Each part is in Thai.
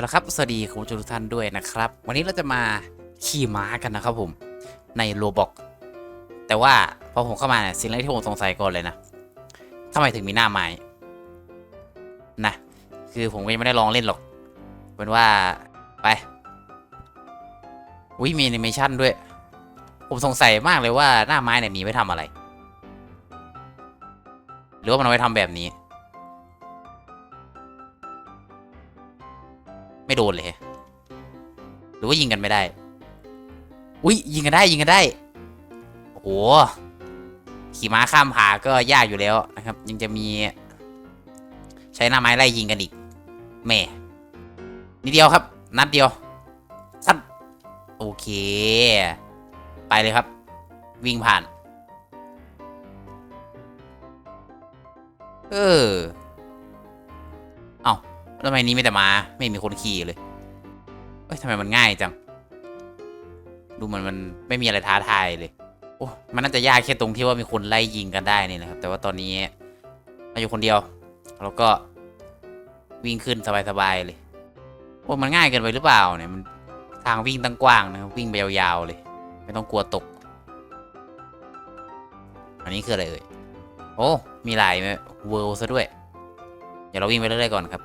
เอาละครับ สวัสดีคุณผู้ชมทุกท่านด้วยนะครับ วันนี้เราจะมาขี่ม้ากันนะครับผมในโรบอกแต่ว่าพอผมเข้ามาเนี่ยสิ่งแรกที่ผมสงสัยก่อนเลยนะทำไมถึงมีหน้าไม้นะคือผมก็ยังไม่ได้ลองเล่นหรอกเป็นว่าไปวิมีแอนิเมชันด้วย ผมสงสัยมากเลยว่าหน้าไม้เนี่ยมีไว้ทำอะไร หรือว่ามันเอาไว้ทำแบบนี้ ไม่โดนเลย หรือว่ายิงกันไม่ได้ อุ้ยยิงกันได้ยิงกันได้ โอ้โห ขี่ม้าข้ามผาก็ยากอยู่แล้วนะครับ ยังจะมี ใช้หน้าไม้ไล่ยิงกันอีกแหม่นิดเดียวครับ นัดเดียวสัดโอเค ไปเลยครับ วิ่งผ่าน เออ ทำไมนี้ไม่แต่มา ไม่มีคนขี่เลย เอ้ยทำไมมันง่ายจัง ดูมือนมันไม่มีอะไรท้าทายเลย โอ้ มันน่าจะยากแค่ตรงที่ว่ามีคนไล่ยิงกันได้นี่นะครับ แต่ว่าตอนนี้เราอยู่คนเดียว แล้วก็วิ่งขึ้นสบายๆเลย โอ้มันง่ายเกินไปหรือเปล่าเนี่ยมันทางวิ่งตั้งกว้างนะครับวิ่งไปยาวๆเลย ไม่ต้องกลัวตก อันนี้คืออะไรเอ่ย โอ้ มีหลายเวิลด์ซะด้วย เดี๋ยวเราวิ่งไปเรื่อยๆก่อนครับ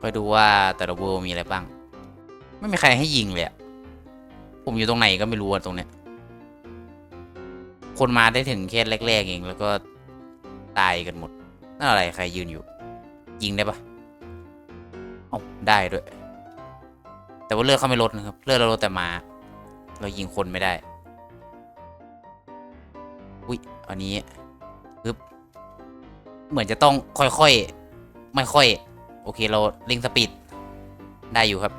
ไปดูว่าแต่ละเวิลด์มีอะไรบ้าง ไม่มีใครให้ยิงเลยผมอยู่ตรงไหนก็ไม่รู้ตรงเนี้ย คนมาได้ถึงแค่แรกๆเองแล้วก็ตายกันหมดนั่นอะไรใครยืนอยู่ ยิงได้ปะเอาได้ด้วย แต่ว่าเลือดเขาไม่ลดนะครับ เลือดเราลดแต่มา เรายิงคนไม่ได้ อุ้ยอันนี้ปึ๊บเหมือนจะต้องค่อยๆ ไม่ค่อย โอเคเราเร่งสปีดได้อยู่ครับ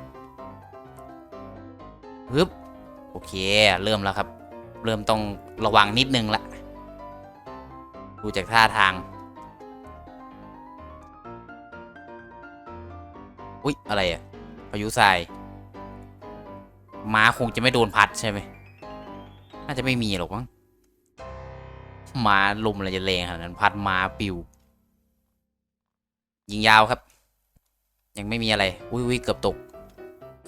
ปึ๊บโอเคเริ่มแล้วครับ เริ่มต้องระวังนิดนึงละดูจากท่าทางอุ๊ย อะไรอะพายุทรายม้าคงจะไม่โดนพัดใช่ไหมน่าจะไม่มีหรอกมั้งม้าลมอะไรจะแรงขนาดนั้นพัดม้าปิว ยิงยาวครับ ยังไม่มีอะไร อุ้ยอุ้ยเกือบตก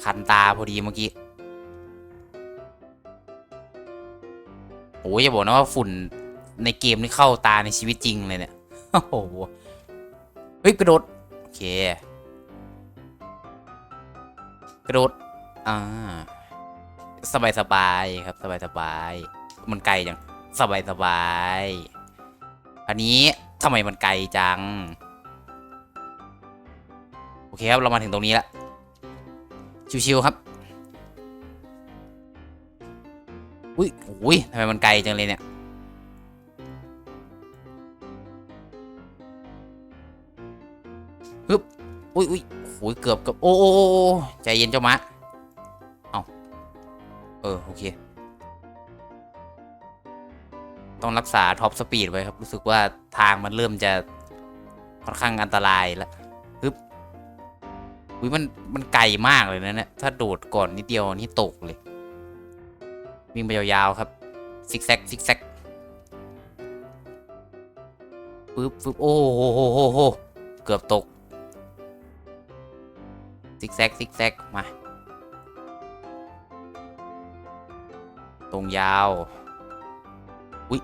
คันตาพอดีเมื่อกี้โอ้ยอย่าบอกนะว่าฝุ่นในเกมนี่เข้าตาในชีวิตจริงเลยเนี่ย โอ้โห เฮ้ย กระโดด โอเค กระโดด อ่า สบายสบายครับ สบายสบาย มันไกลจัง สบายสบาย อันนี้ทำไมมันไกลจัง โอเคครับ เรามาถึงตรงนี้ละชิวๆครับ อุ้ยอุ้ยทำไมมันไกลจังเลยเนี่ย ฮึบ อุ้ยอุ้ยโอ้ยเกือบกับโอ้โอ้ใจเย็นเจ้ามะเอาเออ โอเค ต้องรักษาท็อปสปีดไว้ครับ รู้สึกว่าทางมันเริ่มจะค่อนข้างอันตรายแล้ว อุ้ยมันมันไกลมากเลยนะเนี่ยถ้าโดดก่อนนิดเดียวนี่ตกเลย วิ่งไปยาวๆครับซิกแซกซิกแซกปึ๊บปึ๊บโอ้โหโหโหโหเกือบตกซิกแซกซิกแซกมา ตรงยาวอุ้ย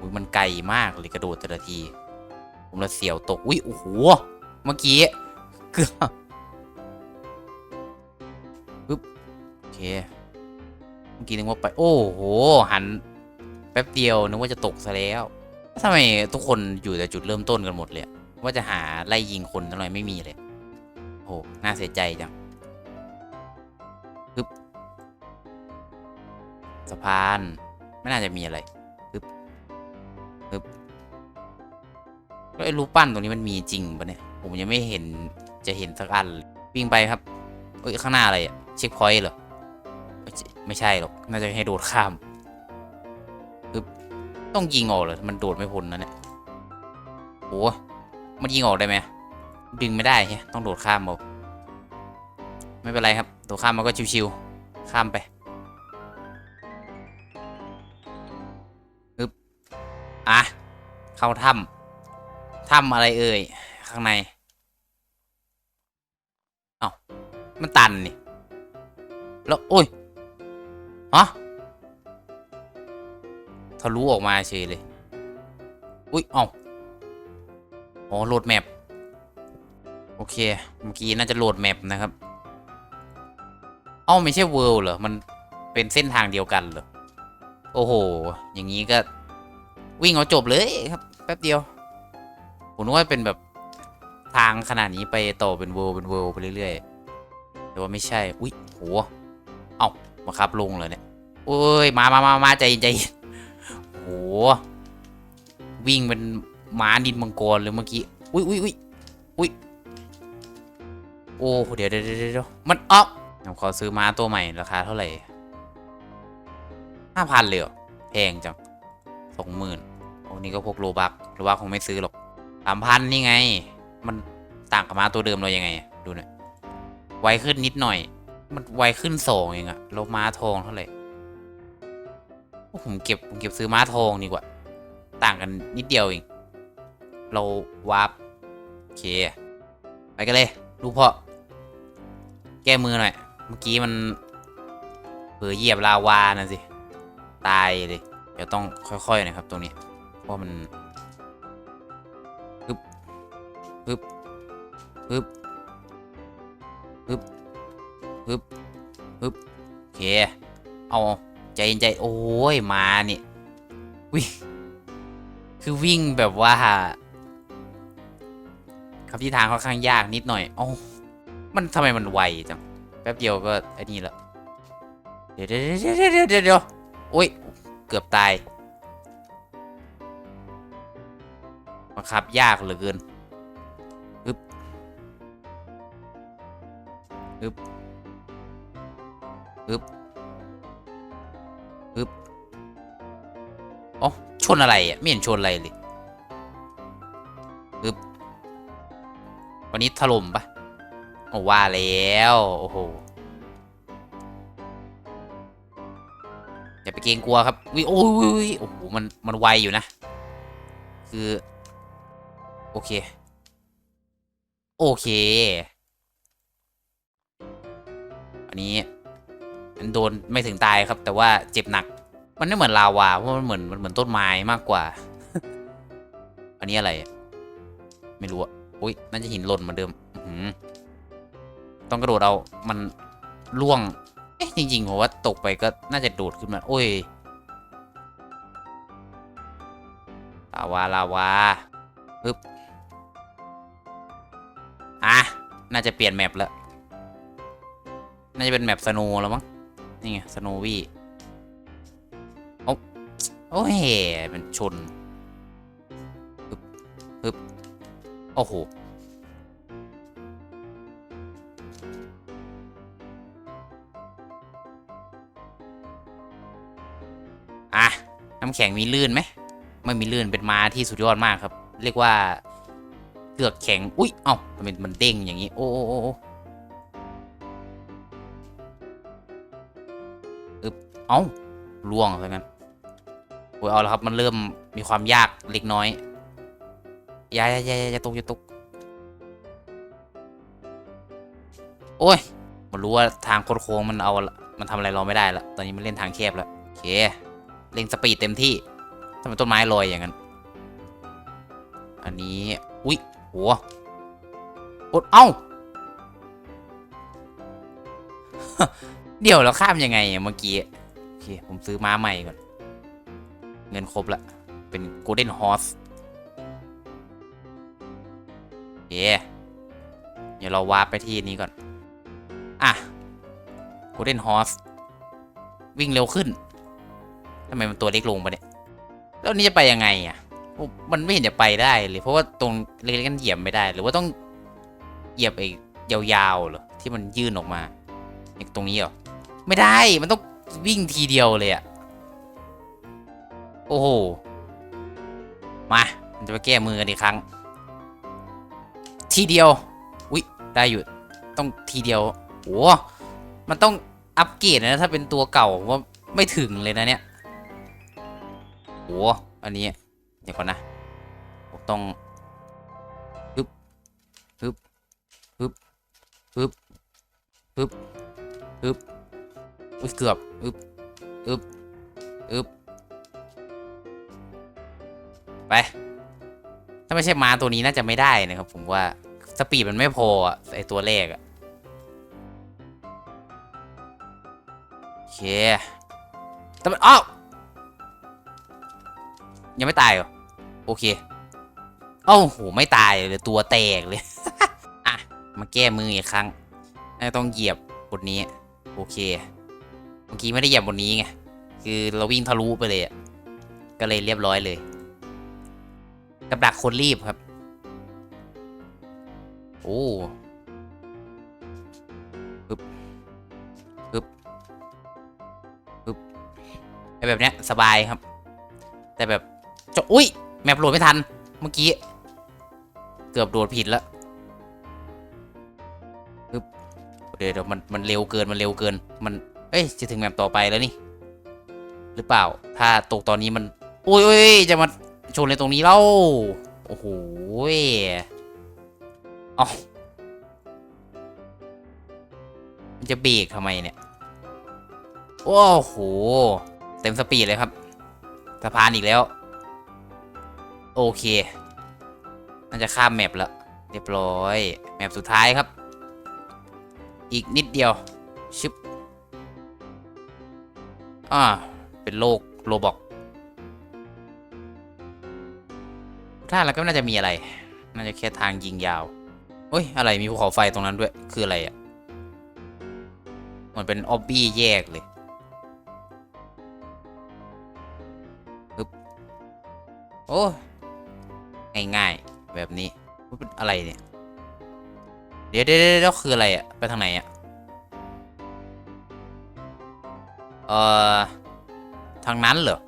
อุ้ยมันไกลมากเลยกระโดดแต่ละที ผมละเสียวตกอุ้ยโอ้โหเมื่อกี้เกือบ เคเมื่อกี้นึกว่าไป โอ้โห หัน แป๊บเดียวนึกว่าจะตกซะแล้วทำไมทุกคนอยู่แต่จุดเริ่มต้นกันหมดเลยว่าจะหาไล่ยิงคนทำไมไม่มีเลยโอ้โหน่าเสียใจจังปึ๊บสะพาน ไม่น่าจะมีอะไรปึ๊บปึ๊บแล้วไอ้รูปปั้นตรงนี้มันมีจริงปะเนี่ย ผมยังไม่เห็นจะเห็นสักอันวิ่งไปครับเอ้ยข้างหน้าอะไรอะเช็คพอยต์เหรอ ไม่ใช่หรอก น่าจะให้โดดข้ามปึ๊บต้องยิงออกเลยมันโดดไม่พ้นนะเนี่ยโอ้มันยิงออกได้ไหมดึงไม่ได้ใช่ต้องโดดข้ามเอาไม่เป็นไรครับ โดดข้ามมันก็ชิวๆข้ามไปปึ๊บอะเข้าถ้ำถ้ำอะไรเอ่ยข้างในอ้ามันตันนี่แล้วโอ้ย ฮะทะลุออกมาเฉยเลย อุ้ยเอ้าอ๋อโหลดแมปโอเค เมื่อกี้น่าจะโหลดแมปนะครับ เอ้าไม่ใช่เวิลด์เหรอ มันเป็นเส้นทางเดียวกันเหรอ โอ้โห อย่างนี้ก็วิ่งเอาจบเลยครับ แป๊บเดียว ผมนึกว่าเป็นแบบทางขนาดนี้ไปต่อเป็นเวิลด์เป็นเวิลด์ไปเรื่อยๆ แต่ว่าไม่ใช่ อุ้ยโห เอ้า มาครับลงเลยเนี่ยโอ้ยมามามามาใจใจโหวิ่งเป็นม้าดินมังกรเลยเมื่อกี้อุ้ยอุ้ยอุ้ยอุ้ยโอ้เดี๋ยวเดี๋ยวเดี๋ยวมันอ๊อกผมขอซื้อม้าตัวใหม่ราคาเท่าไหร่ห้าพันเลยเหรอแพงจังสองหมื่นโอ้นี่ก็พวกโลบักโลบักคงไม่ซื้อหรอกสามพันนี่ไง มันต่างกับม้าตัวเดิมเรายังไง ดูหน่อยไวขึ้นนิดหน่อย มันไวขึ้นสองเองอะแล้วม้าทองเท่าไหร่ผมเก็บผมเก็บซื้อม้าทองดีกว่า ต่างกันนิดเดียวเอง เราวาร์ปโอเค ไปกันเลย ลูกพ่อ แก้มือหน่อย เมื่อกี้มันเผลอเหยียบลาวานะสิ ตายเลย เดี๋ยวต้องค่อยๆหนะครับตรงนี้ เพราะมันฮึบฮึบฮึบฮึบ ฮึบฮึบโอเค เอาใจใจโอ้ยมาเนี่ยวิ่งคือวิ่งแบบว่าครับที่ทางค่อนข้างยากนิดหน่อยเอ้ามันทำไมมันไวจัง แป๊บเดียวก็ไอ้นี่ละเดี๋ยวเดี๋ยวเดี๋ยวเดี๋ยวเดี๋ยวโอ้ย เกือบตายบังคับยากเหลือเกินฮึบฮึบ ฮึบฮึบอ๋อชนอะไรอะไม่เห็นชนอะไรเลยฮึบวันนี้ถล่มปะโอ้ว่าแล้วโอ้โหอย่าไปเกรงกลัวครับวิโอ้ยโอ้โหมันมันไวอยู่นะ คือ โอเค โอเค อันนี้ โดนไม่ถึงตายครับ แต่ว่าเจ็บหนัก มันไม่เหมือนลาวาเพราะมันเหมือนมันเหมือนต้นไม้มากกว่า อันนี้อะไร ไม่รู้อะอุ้ยน่าจะหินหล่นเหมือนเดิมอืต้องกระโดดเอามันล่วง เอ๊ะจริงๆผมว่าตกไปก็น่าจะโดดขึ้นมา โอ้ยลาวาลาวาปึ๊บอะ น่าจะเปลี่ยนแมปแล้ว น่าจะเป็นแมปสโนแล้วมั้ง นี่ไงสโนวี่โอ้โอ้ยมันชนปึ๊บปึ๊บโอ้โหอะน้ำแข็งมีลื่นไหมไม่มีลื่นเป็นม้าที่สุดยอดมากครับ เรียกว่าเกือกแข็ง อุ๊ยเอ้าทำไมมันเด้งอย่างนี้ โอ้โอ้ เอ้าล่วงซะงั้นโอ้ยเอาละครับ มันเริ่มมีความยากเล็กน้อยอย่าอย่าอย่าอย่าตกอย่าตกโอ้ยมันรู้ว่าทางโค้งมันเอา มันทำอะไรเราไม่ได้ละตอนนี้มันเล่นทางแคบแล้วโอเคเร่งสปีดเต็มที่ทำไมต้นไม้ลอยอย่างนั้น อันนี้ อุ๊ยโหอดเอ้า เดี๋ยวเราข้ามยังไงเมื่อกี้ เค ผมซื้อม้าใหม่ก่อน เงินครบละ เป็น Golden Horse โอเคเดี๋ยวเราวาร์ปไปที่นี้ก่อน อะ Golden Horse วิ่งเร็วขึ้นทำไมมันตัวเล็กลงไปเนี่ย แล้วนี่จะไปยังไงอะ มันไม่เห็นจะไปได้เลยเพราะว่าตรงเล็กๆกันเหยียบไม่ได้ หรือว่าต้องเหยียบไอ้ยาวๆเหรอที่มันยื่นออกมาอย่างตรงนี้เหรอ ไม่ได้ มันต้อง วิ่งทีเดียวเลยอะโอ้โห มาจะไปแก้มือกันอีกครั้ง ทีเดียว อุ๊ย ได้อยู่ ต้องทีเดียวโอ้มันต้องอัปเกรดนะ ถ้าเป็นตัวเก่าว่าไม่ถึงเลยนะเนี่ยโอ้อันนี้ เดี๋ยวก่อนนะ ผมต้องฮึบฮึบฮึบฮึบอึบอึบ อุ้ยเกือบอึบอึบอึบไป ถ้าไม่ใช่มาตัวนี้น่าจะไม่ได้นะครับ ผมว่าสปีดมันไม่พออะไอตัวแรกอะโอเคแต่มันอ้าวยังไม่ตายเหรอ โอเคเอ้าโหไม่ตายเลยตัวแตกเลย อะ มาแก้มืออีกครั้งต้องเหยียบบนนี้ โอเค มื่อกี้ไม่ได้เหยียบบนนี้ไง คือเราวิ่งทะลุไปเลยอะก็เลยเรียบร้อยเลย กับดักคนรีบครับ โอ้ปึ๊บปึ๊บปึ๊บแบบเนี้ยสบายครับ แต่แบบจะอุ้ย แมปโหลดไม่ทัน เมื่อกี้ เกือบโดดผิดแล้วปึ๊บเดี๋ยวเดี๋ยวมันมันเร็วเกินมันเร็วเกินมัน เอ้ยจะถึงแมปต่อไปแล้วนี่ หรือเปล่า ถ้าตกตอนนี้มันอุ้ยอุ้ยจะมาชนในตรงนี้เล่าโอ้โหเอามันจะเบรกทำไมเนี่ยโอ้โห เต็มสปีดเลยครับสะพานอีกแล้ว โอเคน่าจะข้ามแมปแล้วเรียบร้อย แมปสุดท้ายครับ อีกนิดเดียว ชึบ อ่า เป็นโลกโรบอกถ้าแล้วก็น่าจะมีอะไร น่าจะแค่ทางยิงยาวเฮ้ย อะไรมีภูเขาไฟตรงนั้นด้วย คืออะไรอะ่ะมันเป็นออบบี้แยกเลยปึ๊บโอ้ ง่ายๆ แบบนี้ อะไรเนี่ย เดี๋ยวเดี๋ยวเดี๋ยวคืออะไรอะ่ะ ไปทางไหนอะ่ะ เอ่อ ทางนั้นเหรอ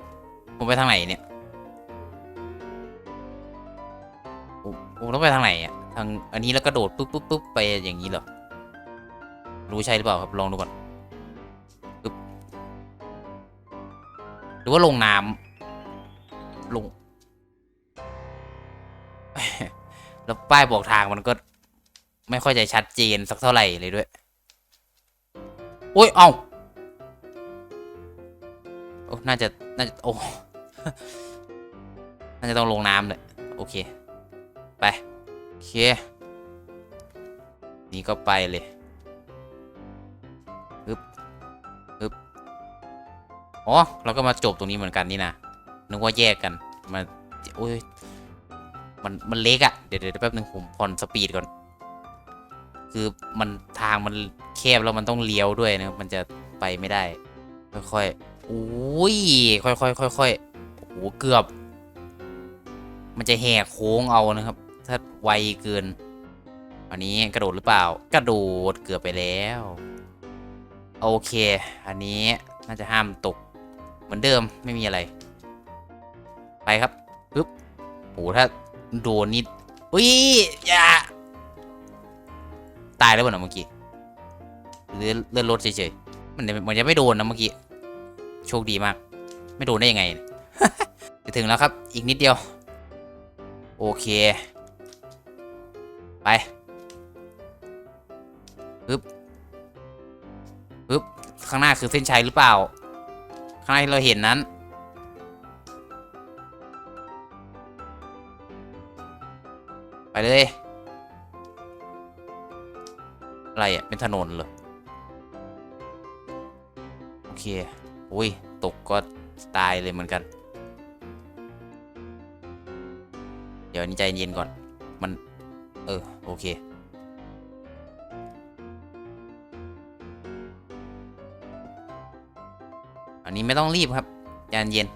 ผมไปทางไหนเนี่ยผมต้องไปทางไหนอะ ทางอันนี้แล้วก็โดดปุ๊บปุ๊บปุ๊บไปอย่างนี้เหรอ รู้ใช่หรือเปล่าครับ ลองดูก่อนปุ๊บหรือว่าลงน้ำลง แล้วป้ายบอกทางมันก็ ไม่ค่อยจะชัดเจนสักเท่าไหร่เลยด้วย โอ้ย เอ้า น่าจะ น่าจะ โอ้ น่าจะต้องลงน้ำเลยโอเค ไป โอเค นี่ก็ไปเลยฮึบฮึบอ๋อ เราก็มาจบตรงนี้เหมือนกันนี่นะ นึกว่าแยกกัน มาโอ้ย มัน มันเล็กอะเดี๋ยวเดี๋ยวแป๊บนึงผมผ่อนสปีดก่อน คือมันทางมันแคบแล้วมันต้องเลี้ยวด้วยนะ มันจะไปไม่ได้ ค่อยๆ โอ้ยค่อยๆค่อยๆโอ้โหเกือบ มันจะแหกโค้งเอานะครับ ถ้าไวเกิน อันนี้กระโดดหรือเปล่ากระโดดเกือบไปแล้ว โอเค อันนี้น่าจะห้ามตก เหมือนเดิมไม่มีอะไร ไปครับปึ๊บโหถ้าโดนนิดอุ้ยอย่าตายแล้วบ่นะเมื่อกี้หรือเลื่อนรถเฉยๆมันมันจะไม่โดนนะเมื่อกี้ โชคดีมาก ไม่โดนได้ยังไงจะถึงแล้วครับ อีกนิดเดียว โอเค ไปปึ๊บปึ๊บ ข้างหน้าคือเส้นชัยหรือเปล่า ข้างหน้าที่เราเห็นนั้น ไปเลย อะไรอะ เป็นถนนเหรอ โอเค อุ้ย ตกก็ตายเลยเหมือนกัน เดี๋ยวนนี้ใจเย็นก่อน มัน เออ โอเค อันนี้ไม่ต้องรีบครับใจเย็น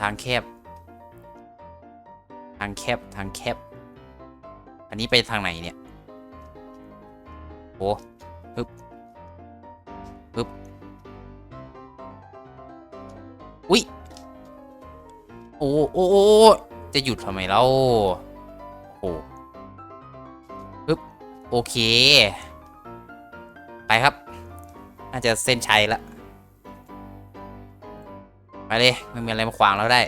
ทางแคบ ทางแคบ ทางแคบ อันนี้ไปทางไหนเนี่ย โอ้ฮึบ อุ้ยโอ้โอ้โอ้จะหยุดทำไมเล่าโอ้ปึ๊บโอเค ไปครับน่าจะเส้นชัยละไปเลยไม่มีอะไรมาขวางเราได้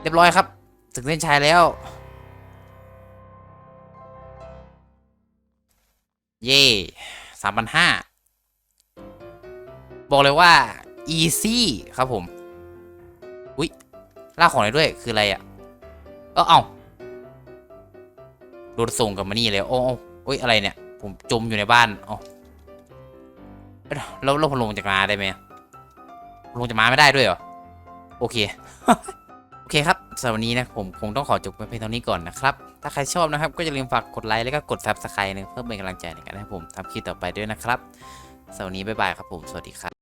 เรียบร้อยครับถึงเส้นชัยแล้ว เย่สามพันห้าบอกเลยว่า easy ครับผม อุ้ยลากของได้ด้วยคืออะไรอะ่ะก็เอาโดนส่งกลับมานี่เลยโอ้โอ้โอ้ยอะไรเนี่ย ผมจมอยู่ในบ้านเอ๋อแล้วเราลงจากมาได้ไหมลงจากมาไม่ได้ด้วยเหรอโอเคโอเคครับสำหรับวันนี้นะผมคงต้องขอจบไปเพียงเท่านี้ก่อนนะครับ ถ้าใครชอบนะครับ ก็อย่าลืมฝากกดไลค์แล้วก็กด subscribe นะเพื่อเป็นกำลังใจในการให้ผมทำคลิปต่อไปด้วยนะครับสำหรับวันนี้บ๊ายบายครับผม สวัสดีครับ